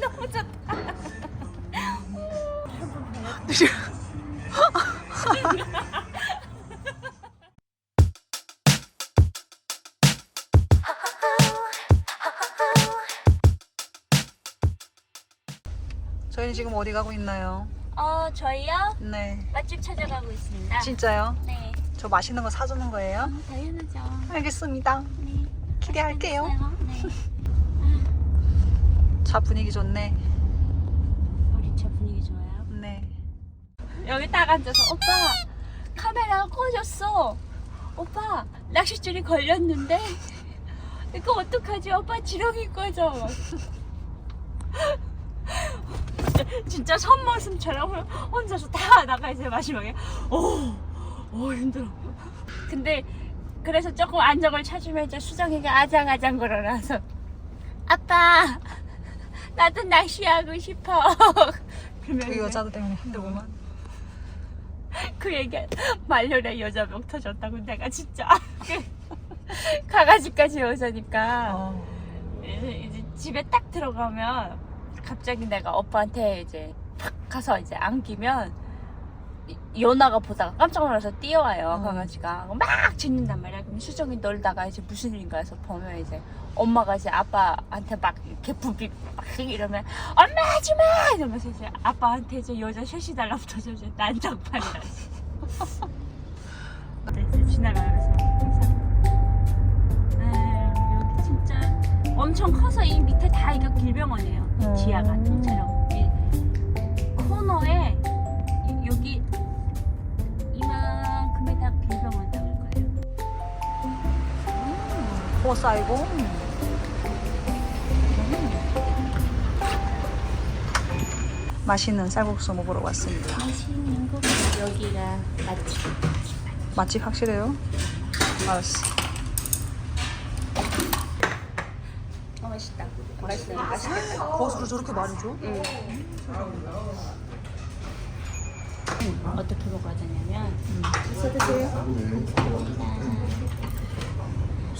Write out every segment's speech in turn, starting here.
너무 좋다. 저희는 지금 어디 가고 있나요? 어, 저희요? 네. 맛집 찾아가고 있습니다. 진짜요? 네. 저 맛있는 거 사주는 거예요? 어, 당연하죠. 알겠습니다. 네. 기대할게요. 네. 차 분위기 좋네. 우리 차 분위기 좋아요. 네. 여기 딱 앉아서 오빠 카메라 꺼졌어. 오빠 낚싯줄이 걸렸는데 이거 어떡하지? 오빠 지렁이 꺼져. 진짜, 진짜 선머슴처럼 혼자서 다 나가 이제 마지막에 오, 오 힘들어. 근데 그래서 조금 안정을 찾으면 이제 수정이가 아장아장 걸어놔서 아빠 나도 낚시하고 싶어. 그 이제 여자들 때문에 힘들구만. 그 얘기 말년에 여자 명 터졌다고 내가 진짜 강아지까지 여자니까 어. 이제, 이제 집에 딱 들어가면 갑자기 내가 오빠한테 이제 팍 가서 이제 안기면 이- 연아가 보다가 깜짝 놀라서 뛰어와요 어. 강아지가. 막 짖는단 말이야. 그럼 수정이 놀다가 이제 무슨 일인가 해서 보면 이제 엄마가 이제 아빠한테 막 부비 막 이러면 엄마 하지마! 이러면서 이제 아빠한테 이제 여자 셋이 달라붙어서 이제 난장판이라 이제 지나가면서 항상 아유 여기 진짜 엄청 커서 이 밑에 다 이거 길병원이에요. 이 음. 지하가 통째로 이 코너에 뭐 쌓이고. 맛있는 쌀국수 먹으러 왔습니다. 맛있는 곳 여기가 맛집. 맛집 확실해요? 알았어. 어 맛있다. 맛있어 맛있겠다. 고수를 저렇게 많이 줘? 어떻게 먹어야 되냐면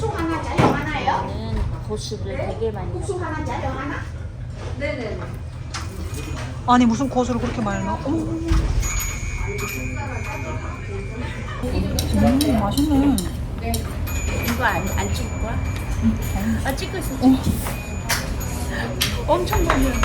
쑥 하나 짜요 하나요? 저는 고수를 되게 많이 넣어요 쑥 하나 짜요 하나? 아니 무슨 고수를 그렇게 많이 넣어? 어머. 음 맛있네. 이거 안, 안 찍을 거야? 아 찍고 있어 찍고 있어 엄청 많이 넣었어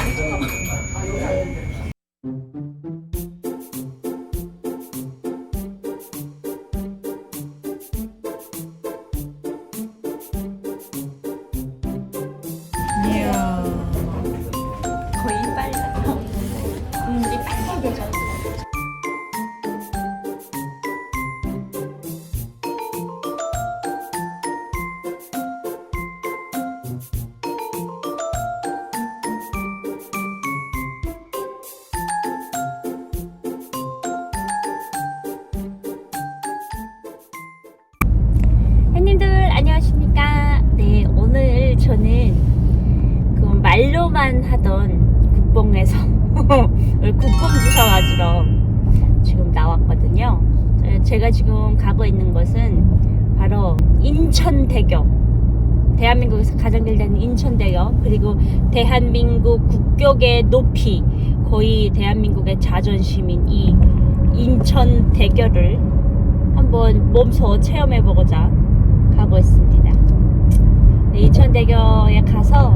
저는 그 말로만 하던 국뽕에서 국뽕 주사 맞으러 지금 나왔거든요 에, 제가 지금 가고 있는 곳은 바로 인천대교 대한민국에서 가장 길다는 인천대교 그리고 대한민국 국격의 높이 거의 대한민국의 자존심인 이 인천대교를 한번 몸소 체험해보고자 가고 있습니다. 네, 인천대교에 가서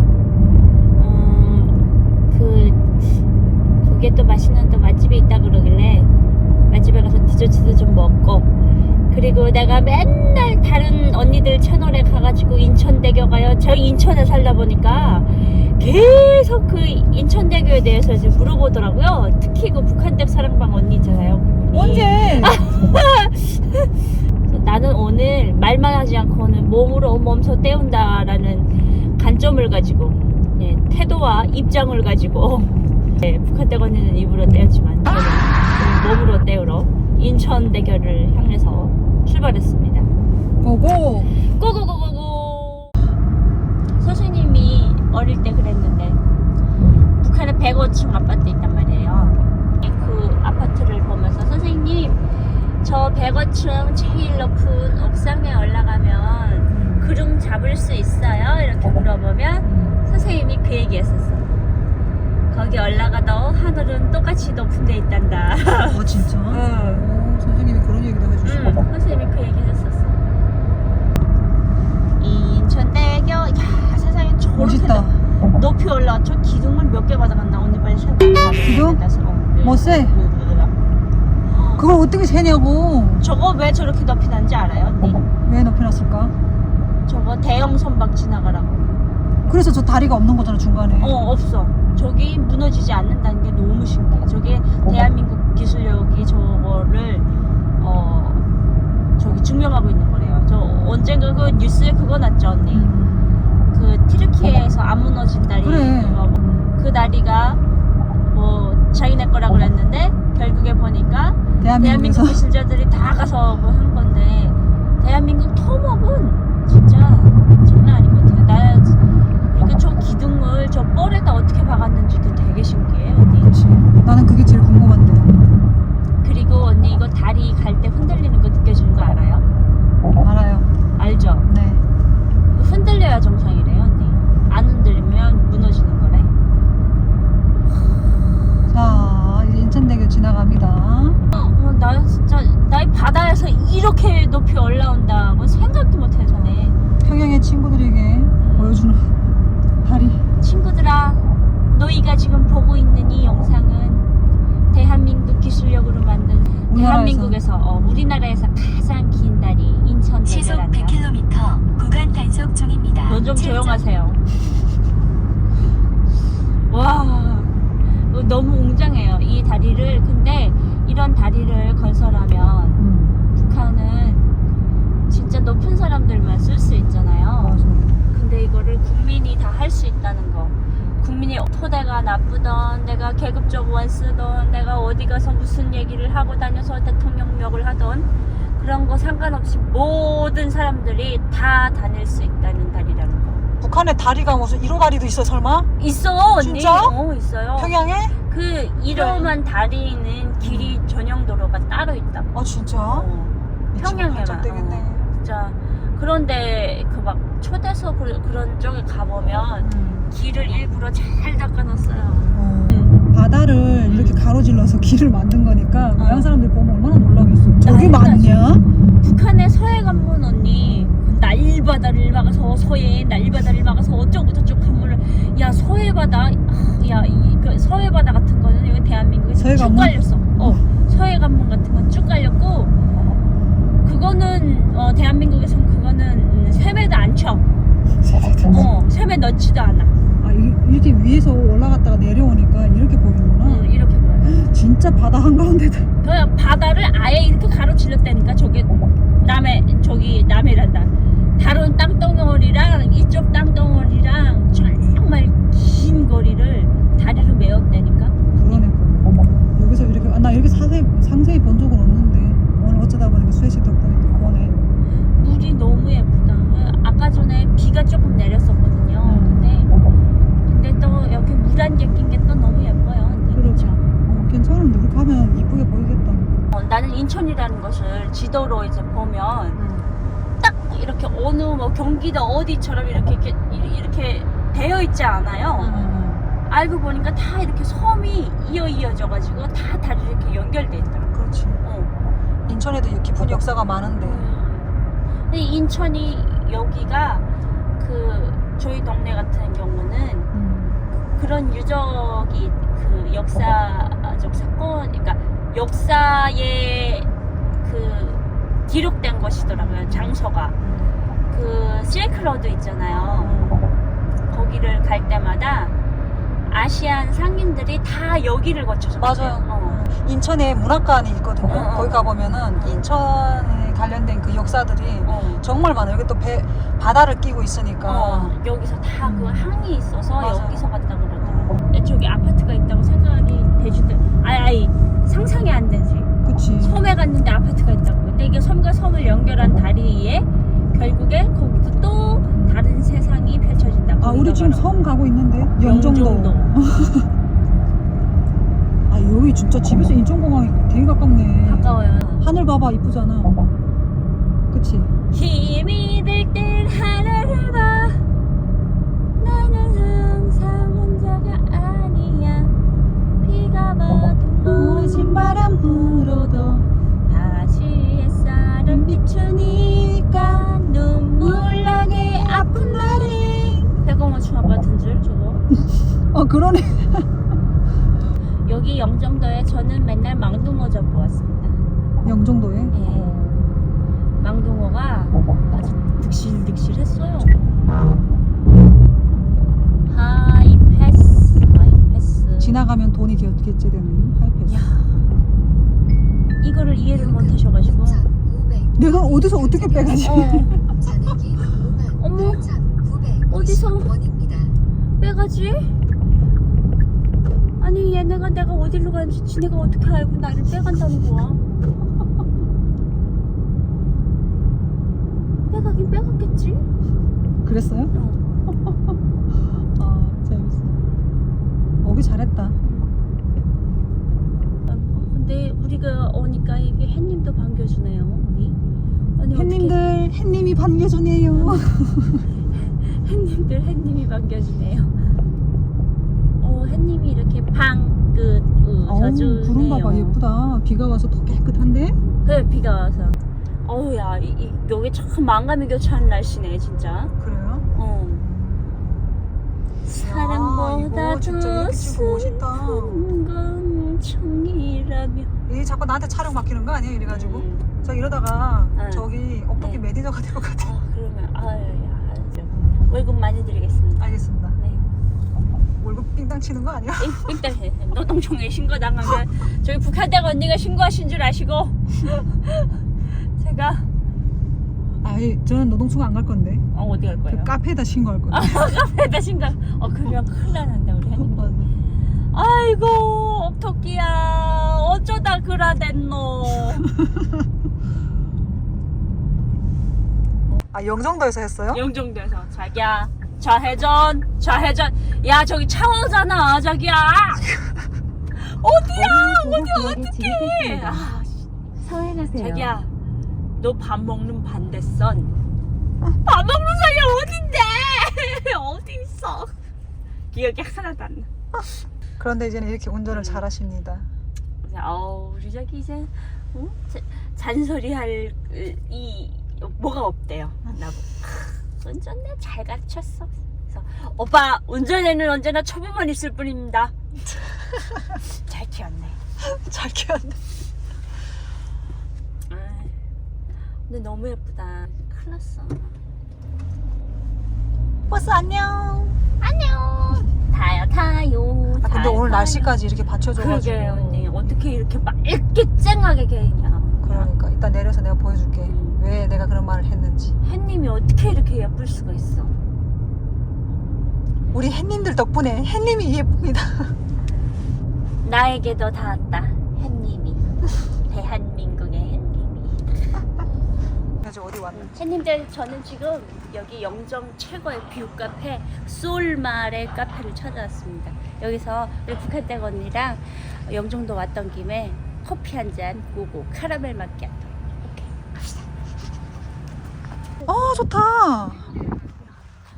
음, 그 거기에 또 맛있는 또 맛집이 있다 그러길래 맛집에 가서 디저트도 좀 먹고 그리고 내가 맨날 다른 언니들 채널에 가가지고 인천대교 가요. 저 인천에 살다 보니까 계속 그 인천대교에 대해서 이제 물어보더라고요. 특히 그 북한댁 사랑방 언니 있잖아요. 그분이. 언제? 나는 오늘 말만 하지 않고 오늘 몸으로 몸소 때운다라는 관점을 가지고 예, 태도와 입장을 가지고 예, 북한댁 언니는 입으로 때웠지만 저는 몸으로 때우러 인천 대교를 향해서 출발했습니다. 오고. 고고고고고 선생님이 어릴 때 그랬는데 북한에 105층 아파트 있단 말이에요 그 아파트를 보면서 선생님 저 105층 제일 높은 옥상에 올라가면 구름 잡을 수 있어요? 이렇게 물어보면 선생님이 그 얘기 했었어 거기 올라가도 하늘은 똑같이 높은 데 있단다. 어 진짜? 응. 오 선생님이 그런 얘기도 해주시고 응, 선생님이 그 얘기 했었어. 인천대교, 야 세상에 저렇게 높- 높이 올라와. 저 기둥을 몇 개 받아갔나? 언니 빨리 세봐. 기둥? 뭐 세? 그걸 어떻게 세냐고 저거 왜 저렇게 높이 난지 알아요, 언니? 왜 높이 놨을까? 저거 대형 선박 지나가라고. 그래서 저 다리가 없는 거잖아 중간에 어, 없어. 저기 무너지지 않는다는 게 너무 신기해. 저게 대한민국 기술력이 저거를 어 저기 증명하고 있는 거래요. 저 언젠가 그 뉴스에 그거 났죠, 언니. 음. 그 티르키예에서 안 무너진 다리 그래. 그거 뭐, 그 다리가 뭐 자기네 거라 그랬는데 결국에 보니까 대한민국 대한민국에서 기술자들이 다 가서 뭐 한 건데 대한민국 토목은 진짜 장난 아닌 것 같아요. 나 그러니까 저 기둥을 저 뻘에다 어떻게 박았는지도 되게 신기해 언니. 그치 나는 그게 제일 궁금한데 그리고 언니 이거 다리 갈 때 흔들리는 거 느껴지는 거 알아요? 알아요 알죠? 네 이거 흔들려야 정상이래요 언니. 안 흔들리면 무너지는 거래. 자 이제 인천대교 지나갑니다 어, 나 진짜 나 이 바다에서 이렇게 높이 올라온다고 생각도 못해 전에. 평양의 친구들에게 보여주는 다리 친구들아, 너희가 지금 보고 있는 이 영상은 대한민국 기술력으로 만든 우리나라에서. 대한민국에서 어, 우리나라에서 가장 긴 다리 인천 시속 대교란다. 100km 구간 단속 중입니다. 너 좀 최저- 조용하세요. 와, 어, 너무 웅장해요. 이 다리를 근데 이런 다리를 건설하면 음, 북한은 진짜 높은 사람들만 쓸 수 있잖아요. 맞아 근데 이거를 국민이 다 할 수 있다는 거. 국민이 토대가 나쁘던, 내가 계급 정원 쓰던, 내가 어디 가서 무슨 얘기를 하고 다녀서 대통령역을 하던 그런 거 상관없이 모든 사람들이 다 다닐 수 있다는 다리라는 거. 북한에 다리가 무슨 1호 다리도 있어 설마? 있어 언니. 진짜? 어 있어요. 평양에? 그 이러만 다리는 길이 전용 도로가 따로 있다고. 아 진짜? 어, 평양에만. 되겠네 어, 진짜. 그런데 그 막 초대석 그- 그런 쪽에 가보면 음. 길을 일부러 잘 닦아놨어요. 어. 바다를 이렇게 가로질러서 길을 만든 거니까 고향 사람들 보면 얼마나 놀라겠어 저기 어. 맞냐? 북한의 서해 관문 언니 그 날바다를 막아서 서해 날바다를 막아서 어쩌고 저쩌고 관문을 야 서해 바다 야그 서해 바다 같은 거는 여기 대한민국에서 쭉? 깔렸어. 어 서해 관문 같은 건 쭉 깔렸고 그거는 어, 대한민국에선 그거는 쇠매도 안 쳐. 어 쇠매 넣지도 않아. 아 이- 이렇게 위에서 올라갔다가 내려오니까 이렇게 보이는구나 어, 이렇게 보여. 진짜 바다 한가운데다 그 바다를 아예 이렇게 가로질렀다니까 저게 남해 저기 남해란다 다른 땅덩어리랑 이쪽 땅덩어리랑 정말 긴 거리를 다리로 메웠다니까? 그러니까. 여기서 이렇게 아, 나 이렇게 자세히, 상세히 본 적은 없는데 오늘 어쩌다 보니까 수혜 씨 덕분에 또 보네. 물이 너무 예쁘다. 아까 전에 비가 조금 내렸었거든요. 음. 근데 근데 또 여기 물한개낀 게 또 너무 예뻐요. 그렇죠 어, 괜찮은데 그렇게 하면 이쁘게 보이겠다. 어, 나는 인천이라는 것을 지도로 이제 보면 딱 이렇게 어느 뭐 경기도 어디처럼 이렇게 이렇게, 이렇게 되어 있지 않아요. 응, 알고 보니까 다 이렇게 섬이 이어 이어져 가지고 다 다리 이렇게 연결돼 있더라고. 그렇지 어. 인천에도 깊은 역사가 많은데 근데 인천이 여기가 그 저희 동네 같은 경우는 음, 그런 유적이 그 역사적 사건, 그러니까 역사에 그 기록된 것이더라고요. 장소가 그 실크로드 있잖아요. 거기를 갈 때마다 아시안 상인들이 다 여기를 거쳐서 맞아요. 어. 인천에 문학관이 있거든요. 어, 어. 거기 가보면은 인천에 관련된 그 역사들이 어. 정말 많아요. 여기 또 배, 바다를 끼고 있으니까. 어, 여기서 다그 음. 항이 있어서 맞아요. 여기서 봤다 그러더라고. 저기 아파트가 있다고 생각이 되지도, 아이, 아이, 갔는데 아파트가 있다고. 근데 이게 섬과 섬을 연결한 다리에 결국에 거기서 또 다른 세상이 펼쳐진다. 아, 우리 지금 섬 가고 있는데? 영종도. 영종도. 아, 여기 진짜 집에서 인천공항 되게 가깝네. 가까워요. 하늘 봐봐, 이쁘잖아. 그치? 힘이 들 땐 하늘을 봐. 나는 항상 혼자가 아니야. 비가 와, 동무진 바람 불어도. 비추니까 눈물 나게 아픈 날이. 잠깐만 춤 같은 줄 저거. 어 그러네. 여기 영종도에 저는 맨날 망둥어 잡고 왔습니다. 영종도에? 예. 망둥어가 아주 득실득실했어요. 하이패스 하이패스. 지나가면 돈이 되겠지 되는 하이패스. 야. 이거를 이해를 못 하셔가지고. 내가 어디서 어떻게 빼가지? 어, 어머, 어디서? 빼가지? 아니 얘네가 내가 어디로 가는지 지네가 어떻게 알고 나를 빼간다는 거야? 빼가긴 빼갔겠지? 그랬어요? 아 재밌어. 오기 잘했다. 어, 근데 우리가 오니까 이게 햇님도 반겨주네요 햇님들 햇님이 반겨주네요. 햇님들 햇님이 반겨주네요 어 햇님이 이렇게 방긋 어우 웃어주네요 구름 봐봐 예쁘다. 비가 와서 더 깨끗한데? 그래 비가 와서 어우 야 이, 이, 여기 참 망감이 교차하는 날씨네 진짜 그래요? 어 사랑보다 더. 슬픈 건 정이라며 이 자꾸 나한테 촬영 맡기는 거 아니야 이래가지고 음. 저 이러다가 응. 저기 업도기 네. 매니저가 될 것 같아. 아 그러면 아주 월급 많이 드리겠습니다 알겠습니다. 네 월급 삥땅 치는 거 아니야? 일단 노동청에 신고 당하면 저기 북한대가 언니가 신고하신 줄 아시고 제가 아니 저는 노동청 안 갈 건데 어, 어디 갈 그 거예요? 카페에다 신고할 건데. 카페에다 신고 어 그러면 큰일 나는데 우리 햇님 맞아. 아이고 옥토끼야 어쩌다 그라댔노 아 영종도에서 했어요? 영종도에서 자기야 좌회전 좌회전 야 저기 차오잖아 자기야 어디야 어디 어떡해 아, 서행하세요. 자기야 너 밥 먹는 반대선 밥 먹는 선이 어딘데 어디 있어 기억이 하나도 안 나. 그런데 이제는 이렇게 운전을 음. 잘하십니다. 이제 어우 우리 저기 이제 어? 자- 잔소리할 이 뭐가 없대요 나보고 크, 운전 내가 잘 가르쳤어 그래서 오빠 운전에는 언제나 초보만 있을 뿐입니다 잘 키웠네 잘 키웠네. 근데 너무 예쁘다 큰일 났어 버스 안녕. 안녕 타요 타요 아, 근데 오늘 타요. 날씨까지 이렇게 받쳐줘가지고. 그러게 언니 어떻게 이렇게 맑게 쨍하게 개냐 그러니까 이따 내려서 내가 보여줄게. 음. 왜 내가 그런 말을 했는지. 햇님이 어떻게 이렇게 예쁠 수가 있어 우리 햇님들 덕분에 햇님이 예쁩니다. 나에게 도 닿았다 햇님이 대한민국의 햇님이 그래서 어디 왔는지. 햇님들 저는 지금 여기 영정 최고의 뷰 카페 솔마의 카페를 찾아왔습니다 여기서 우리 북한댁 언니랑 영종도 왔던 김에 커피 한잔 고고 카라멜 마키아토 오케이 갑시다 어 좋다.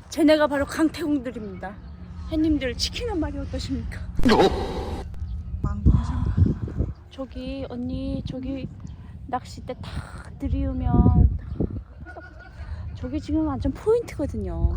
쟤네가 바로 강태공들입니다 햇님들 치킨은 말이 어떠십니까? 망고하신가? 저기 언니 저기 낚싯대 탁 들이우면 탁 저기 지금 완전 포인트거든요.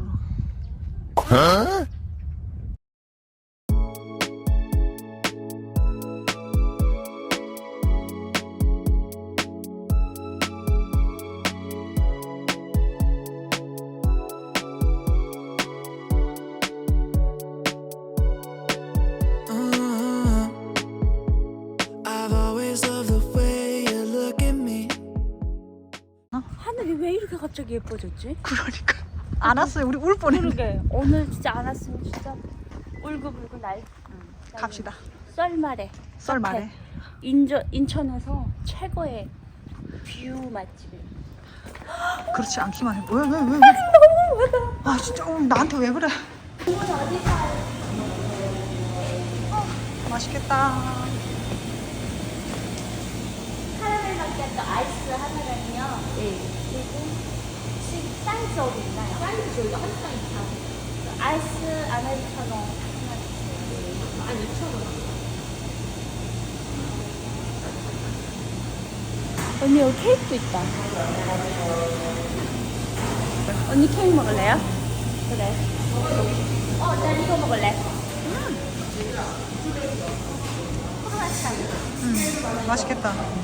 예뻐졌지? 그러니까. 안 왔어요. 우리 울 뻔했네. 그러게 오늘 진짜 안 왔으면 진짜 울고불고 날. 응, 갑시다. 썰말에 썰말에. 인저 인천에서 최고의 뷰 맛집을. 그렇지 않기만 해. 왜, 왜, 왜, 왜? 아, 진짜 오늘 나한테 왜 그래? 어, 맛있겠다. 카라멜 마키아토 아이스 하나랑요. 네. 그리고 사이즈 어디 있나요? 사이즈 저희가 한 사이즈 다. 아이스 아메리카노 하나 주세요. 네. 12,000원. 언니 여기 케이크도 있다. 언니 케이크 먹을래요? 그래. 어, 난 이거 먹을래. 음, 맛있겠다. 다음이야?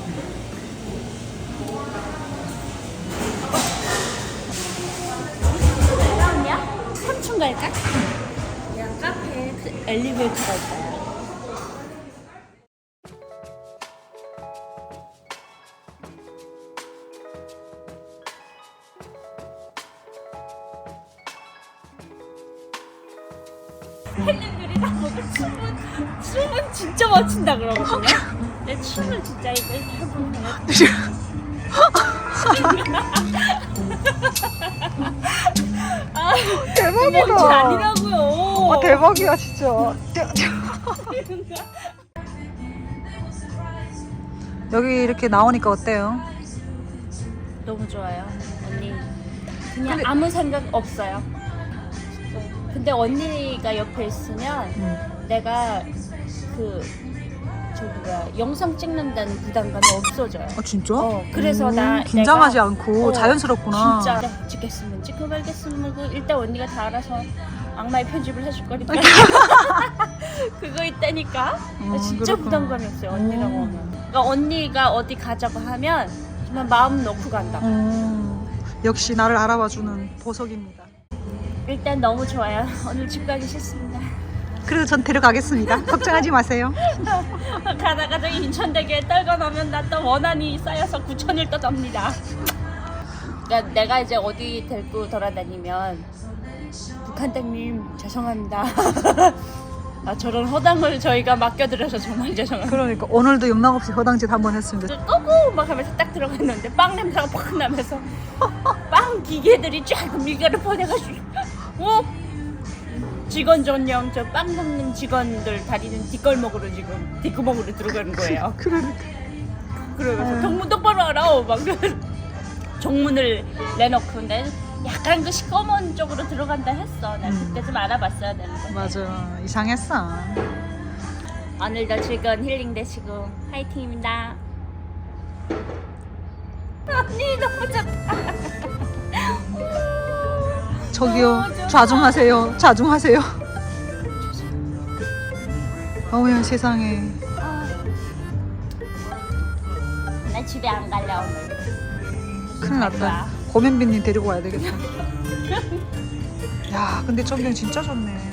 3층 갈까? 그냥 카페에 그 춤은 춤은 진짜 멋진다 그러거든요. 내 춤을 진짜 이거 해보면 아, 뭔지 아니라고요. 어, 대박이야 진짜. 여기 이렇게 나오니까 어때요? 너무 좋아요, 언니. 그냥 근데- 아무 생각 없어요. 근데 언니가 옆에 있으면 음. 내가 그 저기 뭐야 영상 찍는다는 부담감이 없어져요. 아 진짜? 어, 그래서 음, 나 긴장하지 내가- 않고 어, 자연스럽구나. 진짜 네, 찍겠으면 찍고 말겠으면 그 일단 언니가 다 알아서 악마의 편집을 해줄 거니까 그거 있다니까 나 어, 진짜 그렇구나. 부담감이 없어요 언니랑 오. 오면 그러니까 언니가 어디 가자고 하면 정말 마음 놓고 간다 어, 역시 나를 알아봐주는 보석입니다. 일단 너무 좋아요 오늘 집 가기 싫습니다 그래도 전 데려가겠습니다. 걱정하지 마세요. 가다가 저기 인천대교에 떨궈 놓으면 나 또 원한이 쌓여서 구천을 떠답니다 그러니까 내가 이제 어디 데리고 돌아다니면 북한 땅님 죄송합니다 아, 저런 허당을 저희가 맡겨드려서 정말 죄송합니다 그러니까 오늘도 영락 없이 허당짓 한 번 했습니다. 꼬고 막 하면서 딱 들어갔는데 빵 냄새가 팍 나면서 빵 기계들이 쫙 밀가루 퍼내가지고 어? 직원 전용 저 빵 먹는 직원들 다니는 뒷골목으로 지금 뒷구멍으로 들어가는 거예요. 그러니까. 그러면서 음. 정문 똑바로 하라 막. 정문을 내놓고 근데 약간 그 시꺼먼 쪽으로 들어간다 했어. 난 음. 그때 좀 알아봤어야 되는데. 맞아 이상했어. 오늘도 즐거운 힐링 되시고 화이팅입니다. 언니 너무 좋다. 저기요 좌중하세요. 좌중하세요. 어머야 세상에. 나 집에 안 갈래 오늘. 큰일 났다. 고면비님 데리고 와야 되겠다. 야 근데 전경 진짜 좋네.